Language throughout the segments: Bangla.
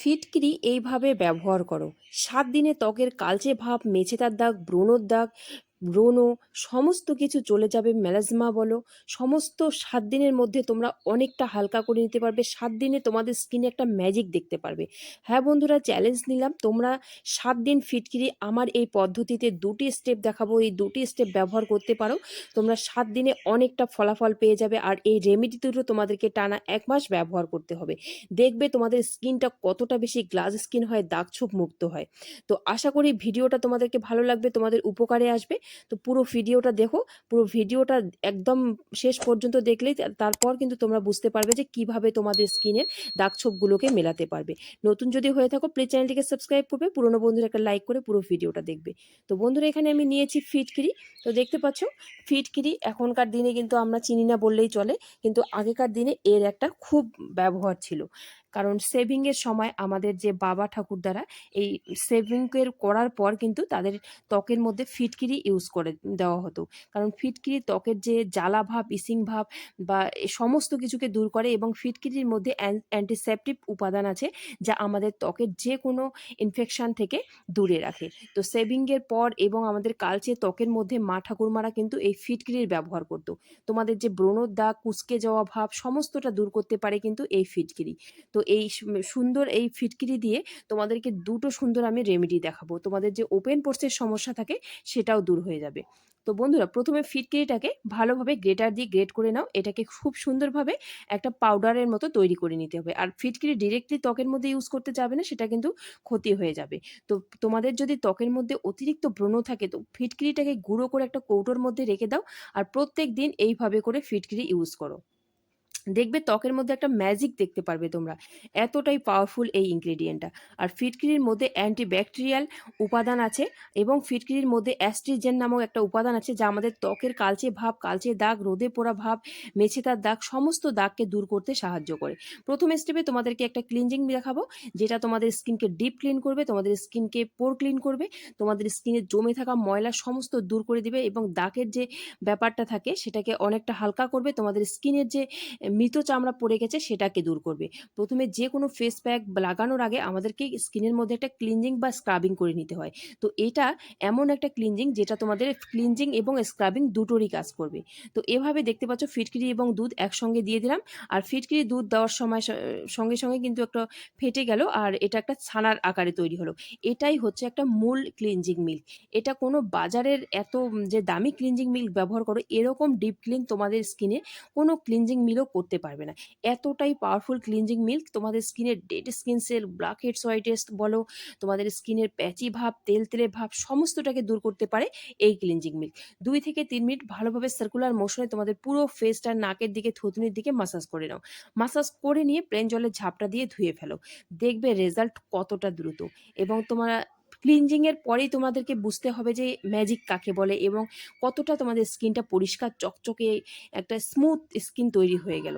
ফিটকিরি এইভাবে ব্যবহার করো। সাত দিনে ত্বকের কালচে ভাব মেছেতার দাগ ব্রণর দাগ ব্রণ সমস্ত কিছু চলে যাবে, মেলাজমা বলো। সমস্ত সাত দিনের মধ্যে তোমরা অনেকটা হালকা করে নিতে পারবে। সাত দিনে তোমাদের স্কিনে একটা ম্যাজিক দেখতে পারবে। হ্যাঁ বন্ধুরা চ্যালেঞ্জ নিলাম। তোমরা সাত দিন ফিটকিরি আমার এই পদ্ধতিতে দুটি স্টেপ দেখাবো। এই দুটি স্টেপ ব্যবহার করতে পারো। তোমরা সাত দিনে অনেকটা ফলাফল পেয়ে যাবে আর এই রেমেডি দুটো তোমাদেরকে টানা এক মাস ব্যবহার করতে হবে। দেখবে তোমাদের স্কিনটা কতটা বেশি গ্লাস স্কিন হয়, দাগ ছোপ মুক্ত হয়। তো আশা করি ভিডিওটা তোমাদেরকে ভালো লাগবে, তোমাদের উপকারে আসবে। তো পুরো ভিডিওটা দেখো, পুরো ভিডিওটা একদম শেষ পর্যন্ত দেখলেই তারপর কিন্তু তোমরা বুঝতে পারবে যে কীভাবে তোমাদের স্কিনের দাগ ছোপগুলোকে মেলাতে পারবে। নতুন যদি হয়ে থাকো প্লিজ চ্যানেলটিকে সাবস্ক্রাইব করবে, পুরোনো বন্ধুরা একটা লাইক করে পুরো ভিডিওটা দেখবে। তো বন্ধুরা, এখানে আমি নিয়েছি ফিটকিরি তো দেখতে পাচ্ছ ফিটকিরি এখনকার দিনে কিন্তু আমরা চিনি না বললেই চলে, কিন্তু আগেকার দিনে এর একটা খুব ব্যবহার ছিল। কারণ সেভিংয়ের সময় আমাদের যে বাবা ঠাকুরদারা এই সেভিংয়ের করার পর কিন্তু তাদের ত্বকের মধ্যে ফিটকিরি ইউজ করে দেওয়া হতো। কারণ ফিটকিরি ত্বকের যে জ্বালা ভাব, ইসিং ভাব বা সমস্ত কিছুকে দূর করে এবং ফিটকিরির মধ্যে অ্যান্টিসেপটিভ উপাদান আছে যা আমাদের ত্বকের যে কোনো ইনফেকশান থেকে দূরে রাখে। তো সেভিংয়ের পর এবং আমাদের কালচে ত্বকের মধ্যে মা ঠাকুরমারা কিন্তু এই ফিটকিরির ব্যবহার করতো। তোমাদের যে ব্রণর দাগ, কুচকে যাওয়া ভাব, সমস্তটা দূর করতে পারে কিন্তু এই ফিটকিরি। তো এই সুন্দর এই ফিটকিরি দিয়ে তোমাদেরকে দুটো সুন্দর আমি রেমেডি দেখাবো। তোমাদের যে ওপেন পোর্সের সমস্যা থাকে সেটাও দূর হয়ে যাবে। তো বন্ধুরা, প্রথমে ফিটকিরিটাকে ভালোভাবে গ্রেটার দিয়ে গ্রেট করে নাও। এটাকে খুব সুন্দরভাবে একটা পাউডারের মতো তৈরি করে নিতে হবে। আর ফিটকিরি ডিরেক্টলি ত্বকের মধ্যে ইউজ করতে যাবে না, সেটা কিন্তু ক্ষতি হয়ে যাবে। তো তোমাদের যদি ত্বকের মধ্যে অতিরিক্ত ব্রণ থাকে, তো ফিটকিরিটাকে গুঁড়ো করে একটা কৌটোর মধ্যে রেখে দাও। আর প্রত্যেক দিন এইভাবে করে ফিটকিরি ইউজ করো। দেখবে ত্বকের মধ্যে একটা ম্যাজিক দেখতে পারবে তোমরা। এতটাই পাওয়ারফুল এই ইনগ্রেডিয়েন্টটা আর ফিটকিরির মধ্যে অ্যান্টিব্যাকটেরিয়াল উপাদান আছে এবং ফিটকিরির মধ্যে অ্যাস্ট্রিজেন নামক একটা উপাদান আছে যা আমাদের ত্বকের কালচে ভাব, কালচে দাগ, রোদে পোড়া ভাব মেছেতার দাগ, সমস্ত দাগকে দূর করতে সাহায্য করে। প্রথম স্টেপে তোমাদেরকে একটা ক্লিনজিং দেখাবো, যেটা তোমাদের স্কিনকে ডিপ ক্লিন করবে, তোমাদের স্কিনকে পোর ক্লিন করবে, তোমাদের স্কিনে জমে থাকা ময়লা সমস্ত দূর করে দিবে এবং দাগের যে ব্যাপারটা থাকে সেটাকে অনেকটা হালকা করবে, তোমাদের স্কিনের যে মৃত চামড়া পড়ে গেছে সেটাকে দূর করবে। প্রথমে যে কোনো ফেস প্যাক লাগানোর আগে আমাদেরকে স্কিনের মধ্যে একটা ক্লিনজিং বা স্ক্রাবিং করে নিতে হয়। তো এটা এমন একটা ক্লিনজিং যেটা তোমাদের ক্লিনজিং এবং স্ক্রাবিং দুটোরই কাজ করবে। তো এভাবে দেখতে পাচ্ছ ফিটকিরি এবং দুধ একসঙ্গে দিয়ে দিলাম। আর ফিটকিরি দুধ দেওয়ার সময় সঙ্গে সঙ্গে কিন্তু একটা ফেটে গেল আর এটা একটা ছানার আকারে তৈরি হলো। এটাই হচ্ছে একটা মূল ক্লিনজিং মিল্ক এটা কোনো বাজারের এত যে দামি ক্লিনজিং মিল্ক ব্যবহার করো, এরকম ডিপ ক্লিন তোমাদের স্কিনে কোনো ক্লিনজিং মিলও করতে পারবে না। এতটাই পাওয়ারফুল ক্লিনজিং মিল্ক তোমাদের স্কিনের dead skin cell blackheads white বলো, তোমাদের স্কিনের প্যাচি ভাব, তেল তেলে ভাব, সমস্তটাকে দূর করতে পারে এই ক্লিনজিং মিল্ক দুই থেকে তিন মিনিট ভালোভাবে সার্কুলার মোশনে তোমাদের পুরো ফেসটা নাকের দিকে, থুতনির দিকে মাসাজ করে নাও। মাসাজ করে নিয়ে প্লেন জলের ঝাপটা দিয়ে ধুয়ে ফেলো। দেখবে রেজাল্ট কতটা দ্রুত। এবং তোমরা ক্লিনজিংয়ের পরেই তোমাদেরকে বুঝতে হবে যে ম্যাজিক কাকে বলে এবং কতটা তোমাদের স্কিনটা পরিষ্কার, চকচকে একটা স্মুথ স্কিন তৈরি হয়ে গেল।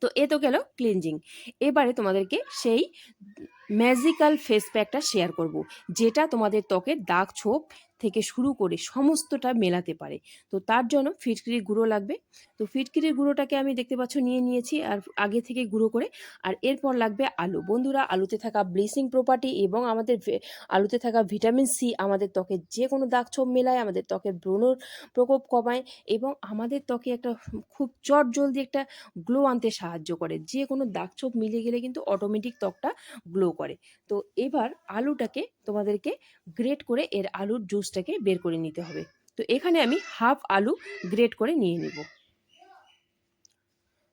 তো এ তো গেল ক্লিনজিং এবারে তোমাদেরকে সেই ম্যাজিক্যাল ফেস প্যাকটা শেয়ার করব, যেটা তোমাদের ত্বকের দাগ ছোপ থেকে শুরু করে সমস্তটা মেলাতে পারে। তো তার জন্য ফিটকিরির গুঁড়ো লাগবে। তো ফিটকিরির গুঁড়োটাকে আমি দেখতে পাচ্ছ নিয়ে নিয়েছি আর আগে থেকে গুঁড়ো করে। আর এরপর লাগবে আলু। বন্ধুরা, আলুতে থাকা ব্লিচিং প্রপার্টি এবং আমাদের আলুতে থাকা ভিটামিন সি আমাদের ত্বকের যে কোনো দাগ ছোপ মেলায়, আমাদের ত্বকের ব্রণর প্রকোপ কমায় এবং আমাদের ত্বকে একটা খুব চট জলদি একটা গ্লো আনতে সাহায্য করে। যে কোনো দাগ ছোপ মিলে গেলে কিন্তু অটোমেটিক ত্বকটা গ্লো করে। তো এবার আলুটাকে তোমাদেরকে গ্রেট করে এর আলুর জুসটাকে বের করে নিতে হবে। তো এখানে আমি হাফ আলু গ্রেট করে নিয়ে নিব।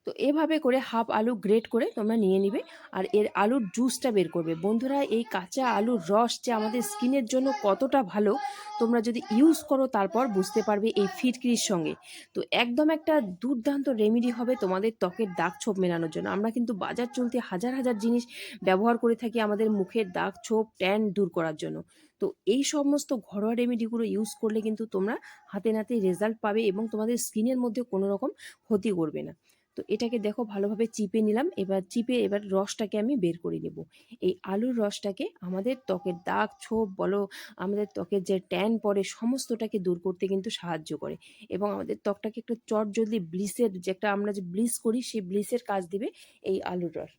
তো এভাবে করে হাফ আলু গ্রেট করে তোমরা নিয়ে নিবে আর এর আলুর জুসটা বের করবে। বন্ধুরা, এই কাঁচা আলুর রস যে আমাদের স্কিনের জন্য কতটা ভালো, তোমরা যদি ইউজ করো তারপর বুঝতে পারবে এই ফিটকিরির সঙ্গে। তো একদম একটা দুর্দান্ত রেমেডি হবে তোমাদের ত্বকের দাগ ছোপ মেলানোর জন্য। আমরা কিন্তু বাজার চলতে হাজার হাজার জিনিস ব্যবহার করে থাকি আমাদের মুখের দাগ ছোপ ট্যান দূর করার জন্য। তো এই সমস্ত ঘরোয়া রেমেডিগুলো ইউজ করলে কিন্তু তোমরা হাতে নাতে রেজাল্ট পাবে এবং তোমাদের স্কিনের মধ্যে কোনো রকম ক্ষতি করবে না। তো এটাকে দেখো ভালোভাবে চিপে নিলাম, এবার চিপে এবার রসটাকে আমি বের করে নেব। এই আলুর রসটাকে আমাদের ত্বকের দাগ, ছোপ বলো, আমাদের ত্বকের যে ট্যান পড়ে সমস্তটাকে দূর করতে কিন্তু সাহায্য করে এবং আমাদের ত্বকটাকে একটু চট জলদি ব্লিসের যে একটা আমরা যে ব্লিস করি সেই ব্লিসের কাজ দিবে এই আলুর রস।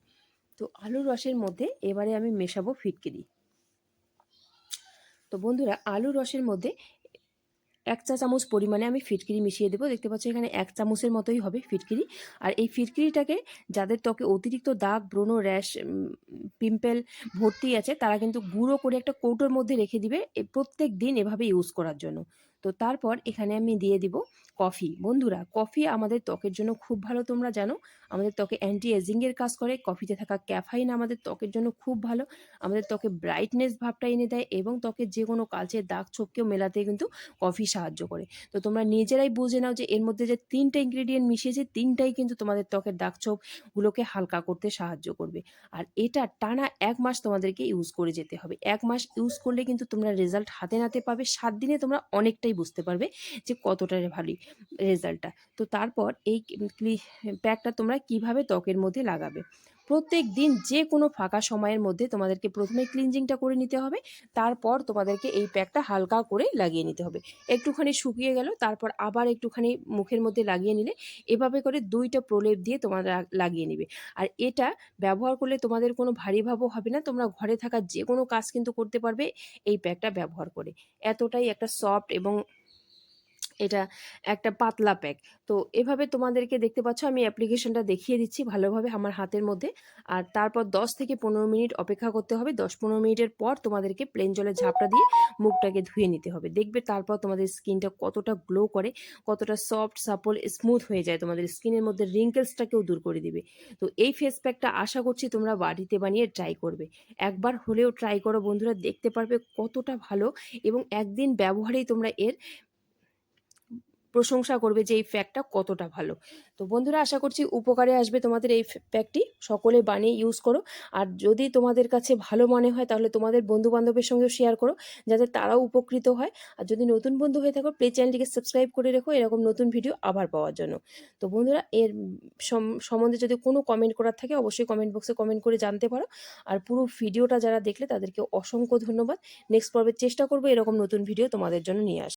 তো আলুর রসের মধ্যে এবারে আমি মেশাবো ফিটকিরি। তো বন্ধুরা আলু রসের মধ্যে এক চা চামচ পরিমাণে আমি ফিটকিরি মিশিয়ে দেবো। দেখতে পাচ্ছি, এখানে এক চামচের মতোই হবে ফিটকিরি। আর এই ফিটকিরিটাকে যাদের ত্বকে অতিরিক্ত দাগ, ব্রণ, র্যাশ পিম্পেল, ভর্তি আছে, তারা কিন্তু গুঁড়ো করে একটা কৌটোর মধ্যে রেখে দিবে প্রত্যেক দিন এভাবে ইউজ করার জন্য। তো তারপর এখানে আমি দিয়ে দিব কফি। বন্ধুরা, কফি আমাদের ত্বকের জন্য খুব ভালো তোমরা জানো। আমাদের ত্বকে অ্যান্টি এজিংয়ের কাজ করে, কফিতে থাকা ক্যাফাইন আমাদের ত্বকের জন্য খুব ভালো। আমাদের ত্বকে ব্রাইটনেস ভাবটা এনে দেয় এবং ত্বকের যে কোনো কালচে দাগ ছোপকেও মেলাতে কিন্তু কফি সাহায্য করে। তো তোমরা নিজেরাই বুঝে নাও যে এর মধ্যে যে তিনটা ইনগ্রেডিয়েন্ট মিশিয়েছে, তিনটাই কিন্তু তোমাদের ত্বকের দাগ ছোপগুলোকে হালকা করতে সাহায্য করবে। আর এটা টানা এক মাস তোমাদেরকে ইউজ করে যেতে হবে। এক মাস ইউজ করলে কিন্তু তোমরা রেজাল্ট হাতে নাতে পাবে। সাত দিনে তোমরা অনেকটাই বুঝতে পারবে যে কতটা ভালোই রেজাল্টটা তো তারপর এই প্যাকটা তোমরা কীভাবে ত্বকের মধ্যে লাগাবে? প্রত্যেক দিন যে কোনো ফাঁকা সময়ের মধ্যে তোমাদেরকে প্রথমে ক্লিনজিংটা করে নিতে হবে, তারপর তোমাদেরকে এই প্যাকটা হালকা করে লাগিয়ে নিতে হবে। একটুখানি শুকিয়ে গেল, তারপর আবার একটুখানি মুখের মধ্যে লাগিয়ে নিলে এভাবে করে দুইটা প্রলেপ দিয়ে তোমরা লাগিয়ে নিবে। আর এটা ব্যবহার করলে তোমাদের কোনো ভারী ভাবও হবে না, তোমরা ঘরে থাকা যে কোনো কাজ কিন্তু করতে পারবে এই প্যাকটা ব্যবহার করে। এতটাই একটা সফট এবং এটা একটা পাতলা প্যাক তো এভাবে তোমাদেরকে দেখতে পাচ্ছ, আমি অ্যাপ্লিকেশনটা দেখিয়ে দিচ্ছি ভালোভাবে আমার হাতের মধ্যে। আর তারপর 10 থেকে পনেরো মিনিট অপেক্ষা করতে হবে। দশ পনেরো মিনিটের পর তোমাদেরকে প্লেন জলে ঝাপটা দিয়ে মুখটাকে ধুয়ে নিতে হবে। দেখবে তারপর তোমাদের স্কিনটা কতটা গ্লো করে, কতটা সফট সাপল স্মুথ হয়ে যায়। তোমাদের স্কিনের মধ্যে রিঙ্কেলসটাকেও দূর করে দিবে। তো এই ফেস প্যাকটা আশা করছি তোমরা বাড়িতে বানিয়ে ট্রাই করবে। একবার হলেও ট্রাই করো বন্ধুরা, দেখতে পারবে কতটা ভালো। এবং একদিন ব্যবহারেই তোমরা এর প্রশংসা করবে যে এই প্যাকটা কতটা ভালো। তো বন্ধুরা, আশা করছি উপকারে আসবে তোমাদের এই প্যাকটি সকলে বানিয়ে ইউজ করো। আর যদি তোমাদের কাছে ভালো মনে হয়, তাহলে তোমাদের বন্ধু বান্ধবের সঙ্গেও শেয়ার করো, যাতে তারাও উপকৃত হয়। আর যদি নতুন বন্ধু হয়ে থাকো প্লে চ্যানেলটিকে সাবস্ক্রাইব করে রেখো, এরকম নতুন ভিডিও আবার পাওয়ার জন্য। তো বন্ধুরা, এর সম্বন্ধে যদি কোনো কমেন্ট করার থাকে, অবশ্যই কমেন্ট বক্সে কমেন্ট করে জানতে পারো। আর পুরো ভিডিওটা যারা দেখলে, তাদেরকে অসংখ্য ধন্যবাদ। নেক্সট পর্বের চেষ্টা করব এরকম নতুন ভিডিও তোমাদের জন্য নিয়ে আস